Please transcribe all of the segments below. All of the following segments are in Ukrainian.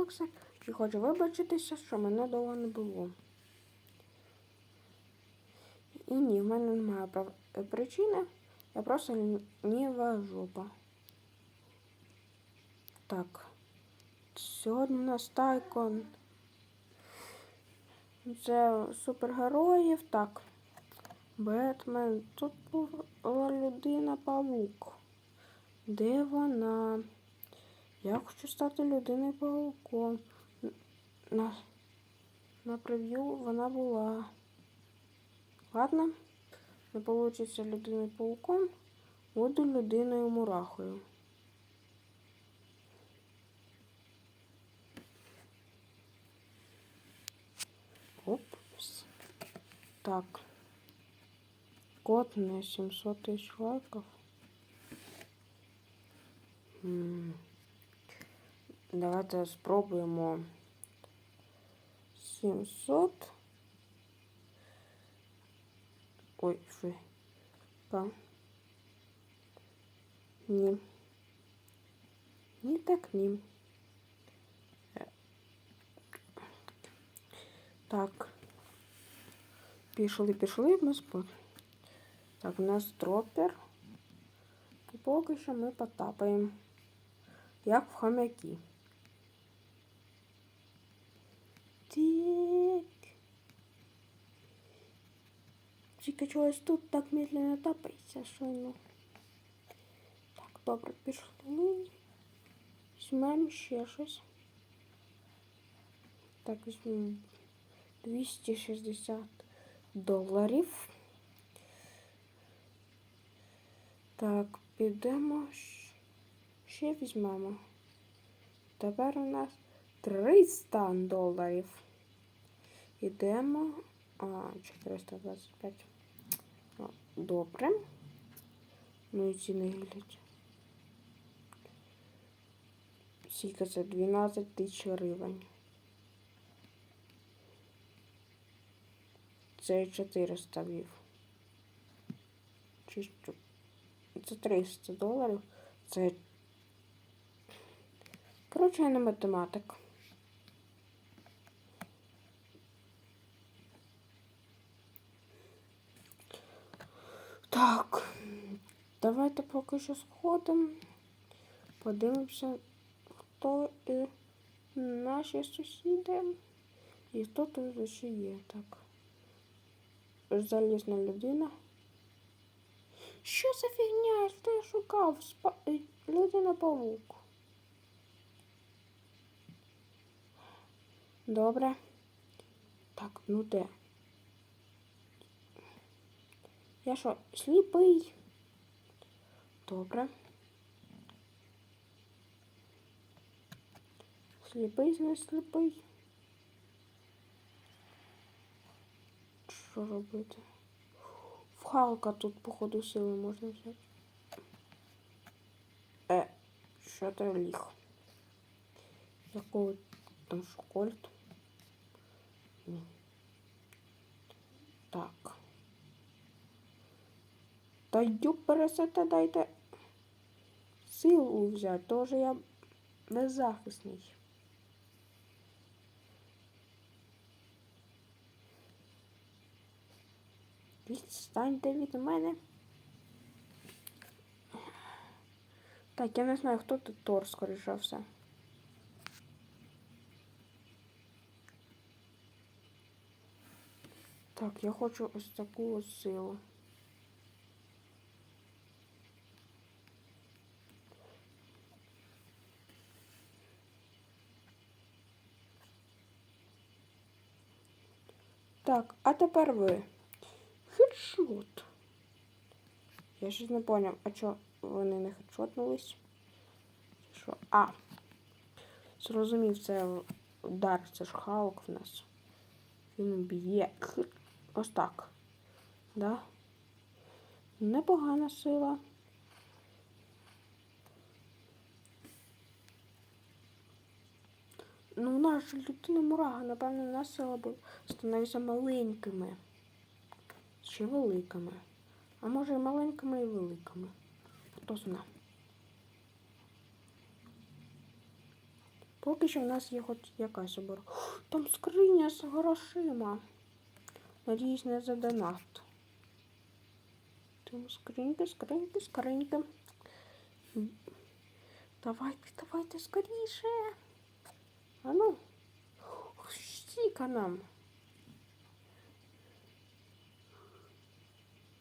Роблекса і хочу вибачитися, що мене довго не було. І ні, в мене немає е, причини. Я просто лініва жопа. Так. Сьогодні у нас тайкон. Це супергероїв. Так. Бетмен. Тут була людина павук. Де вона? Я хочу стати людиною павуком. На, на прев'ю вона була. Ладно, не вийде людиною пауком. Буду людиною мурахою. Опс. Так. Код на 700 тысяч лайков. М. Давайте спробуємо 700. Ой? Па. Ні. Ні, так ні. Е. Так. Пішли, пішли, ми спо. Так, у нас тропер. І поки що ми потапаємо. Як в хомяки. Так. Тільки чогось тут так медленно тапається, що ну. Так, добре, пішли. Візьмемо ще щось. Так, візьмемо 260 доларів. Так, підемо. Ще візьмемо. Тепер у нас 300 доларів. Ідемо. А, 425. О, Добре. Ну і ціни глядь. Скільки це 12 тисяч гривень. Це 400 вів. Це 300 доларів. Це. Коротше, я не математик. Так, давайте поки що сходимо. Подивимося, хто і наші сусіди. І хто тут ще є. Так. Залізна людина. Що за фігня? Що я шукав? Спа... е, Людина павук. Добре. Так, ну де? Я що, сліпий? Добре. Сліпий, не сліпий. Що робити? В Халка тут, походу, сили можна взяти. Е, що ти ліг? Якого там шокольд? Ні. Так. Та ю пересете дайте силу взяти, тоже я беззахисний. Відстаньте від мене. Так, я не знаю, хто тут Тор, скоріше все. Так, я хочу ось таку ось силу. Так, а тепер ви. Хедшот. Я щось не поняв, а чого вони не хедшотнулись? Що? А. Зрозумів, це удар, це ж Халк в нас. Він б'є. Ось так. Да? Непогана сила. Ну, в нас же людина мурага, напевно, у нас сила буде становитися маленькими. Чи великими. А може і маленькими і великими. Хто зна. Поки що в нас є хоч якась оборона. Там скриня з грошима. Надіюсь, не за донат. Там скриньки, скриньки, скриньки. Давайте, давайте скоріше. А ну. Стіка нам.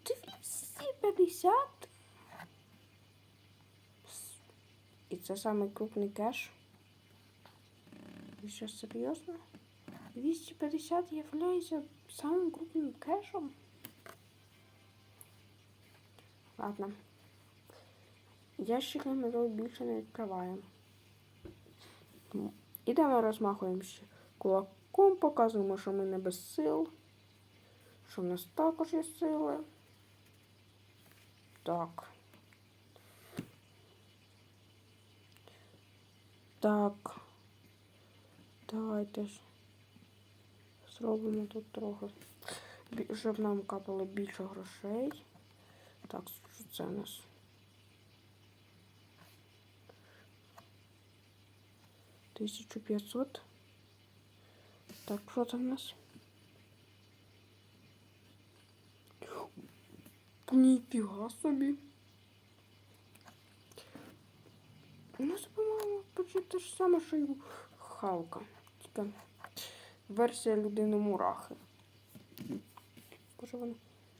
250. І це самий крупний кеш. Ви що, серйозно? 250 являється самим крупним кешем? Ладно. Ящики ми більше не відкриваємо. Ідемо розмахуємося кулаком, показуємо, що ми не без сил, що в нас також є сили. Так. Так. Давайте ж зробимо тут трохи, щоб нам капало більше грошей. Так, що це у нас? Тисячу п'ятсот. Так, що там у нас? Ніфіга собі. У нас, по-моєму, почти те ж саме, що й у Халка. Тільки версія людини мурахи. Може вона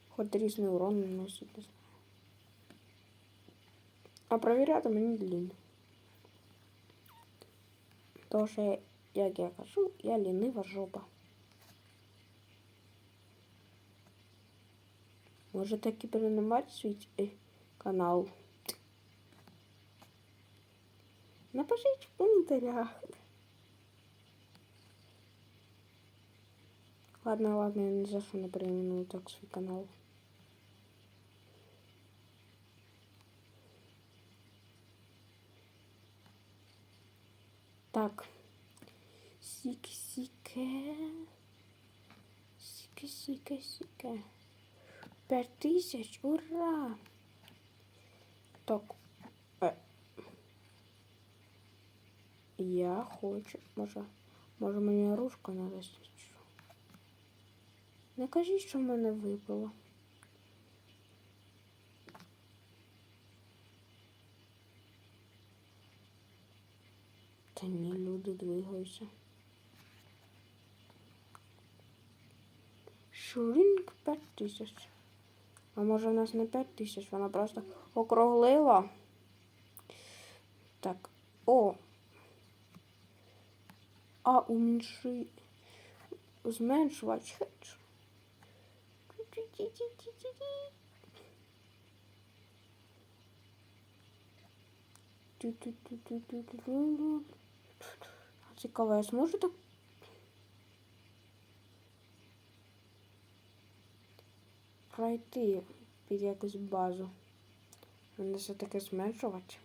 хоч різний урон наносить. А провіряти мені лінь. Тому що, я- як я кажу, я лінива жопа. Може таки перенімати свій е, канал. Напишіть в коментарях. Ладно, ладно, я ни за что не переименую так свой канал. Так. Сіке, сіке. Сіке, сіке, сіке. П'ять тисяч, ура! Так. Е. Я хочу. Може, може мені чи що? Не кажіть, що в мене випало. Та ні, люди двигаються. Шурінг 5 тисяч. А може в нас не 5 тисяч, вона просто округлила. Так, о. А уменьши... Зменшувач. Цікаво, я зможу так? Пройти під якусь базу. Мене все таки зменшувати.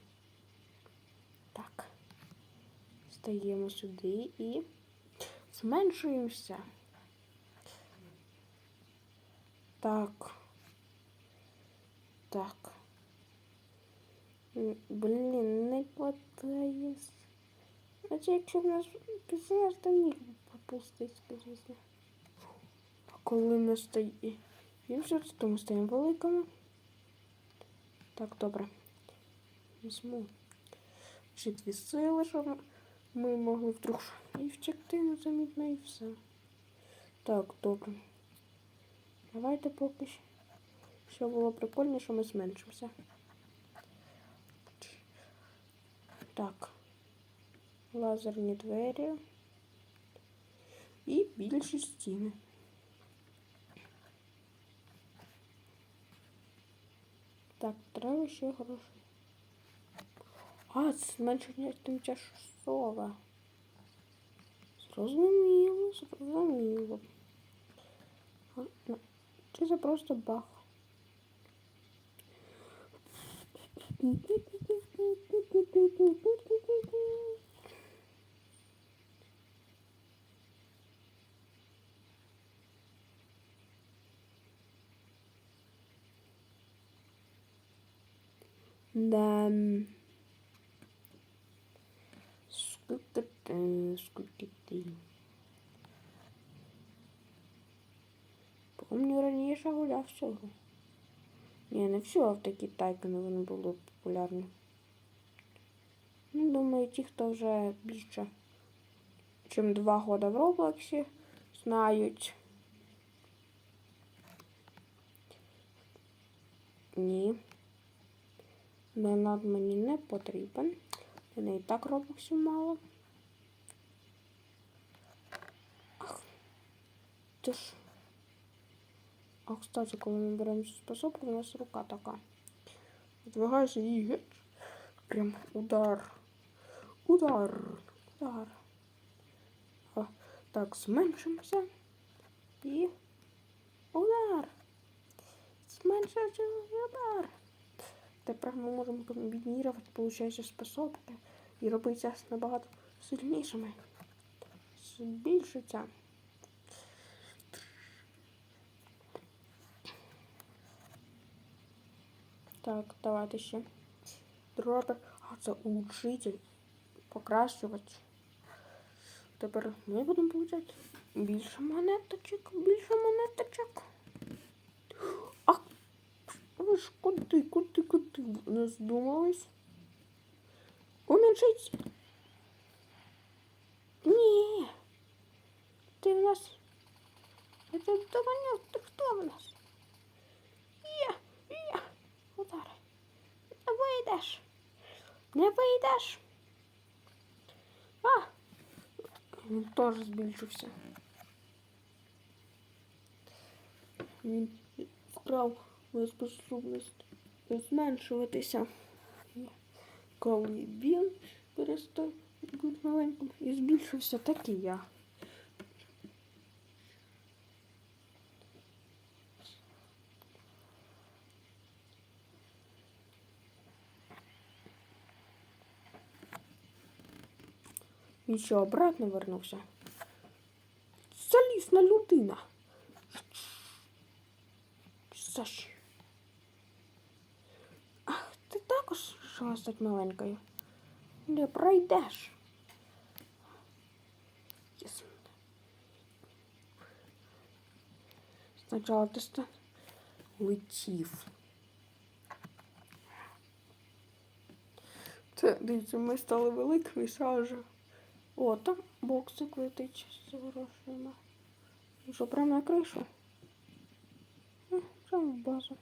Так. Стаємо сюди і зменшуємося. Так. Так. Блін, не хватає. Хоча якщо нас після то міг би попустити, звісно. А коли ми стоїмо, то ми стаємо великими. Так, добре. Візьму ще дві сили, щоб ми могли вдруг і втекти незамітно і все. Так, добре. Давайте поки що. Що було прикольно, що ми зменшимося. Так. Лазерні двері. І більші стіни. Так, треба ще грошей. А, це зменшення тимчасове. Зрозуміло, зрозуміло. А, ну, Чи це просто баг? Да. Ти Е, скільки ти? Помню, раніше гуляв всього. Ні, не всього, а такі тайкани вони були популярні. Ну, думаю, ті, хто вже більше, чим два года в Роблоксі, знають. Ні. Донат мені не потрібен. Мене і так робоксів мало. Ах. Ти ж. А, кстати, коли ми беремо способку, у нас рука така. Двигаєшся і геть. Прям удар. Удар. Удар. А, так, зменшимося. І удар. Зменшився удар. Тепер ми можемо комбінувати, виходить, способки і робити набагато сильнішими. Збільшиться. Так, давайте ще. Дробер. А, це улучшитель. Покращувач. Тепер ми будемо получати більше монеточок, більше монеточок. А ви ж куди, куди, куди не здумались? Уменьшить. Ні. Ти в нас. Это догоняв, ти хто в нас? Я, я. Удар. Не вийдеш. Не вийдеш. А. Він теж збільшився. Він вкрав Мою способність зменшуватися. Коли він перестав бути маленьким і збільшився, так і я. Він що, обратно вернувся? Залізна людина. Саш. Ах, ти стати маленькою. Не пройдеш. Єс. Спочатку ти ста... летів. Це, дивіться, ми стали великими же. О, там боксик летить з грошима. Що, прямо на кришу? Прямо в базу.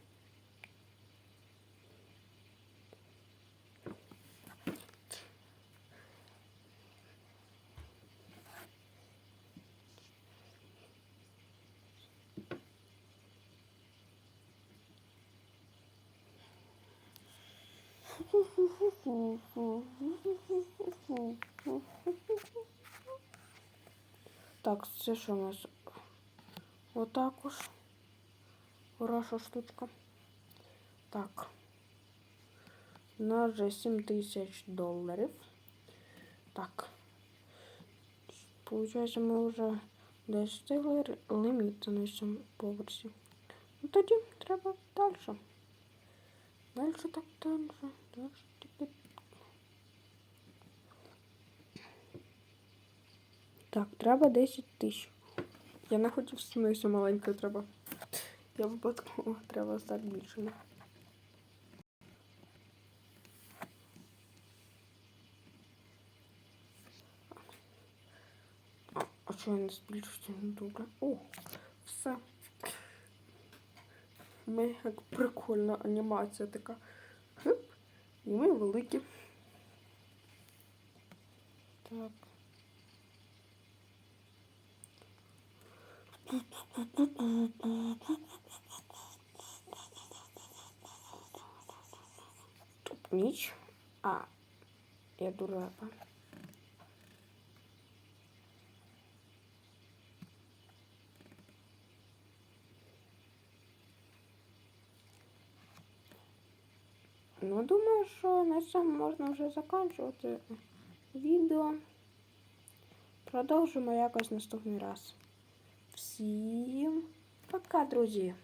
Так, це що у нас? Отак уж. Хороша штучка. Так. У нас вже 7 тисяч доларів. Так. Получається, ми вже достигли ліміту на цьому поверсі. Ну тоді треба далі. Далі так далі. Далі так. Так, треба 10 тисяч. Я не хотів становитися маленькою треба. Я випадково треба стати більшою. А, а що я не збільшуся? Ну добре. О, все. Як прикольна анімація така. І ми великі. Так. Тут ніч. А, я дурепа. Ну, думаю, що на цьому можна вже закінчувати відео. Продовжимо якось наступний раз. Всім пока, друзі!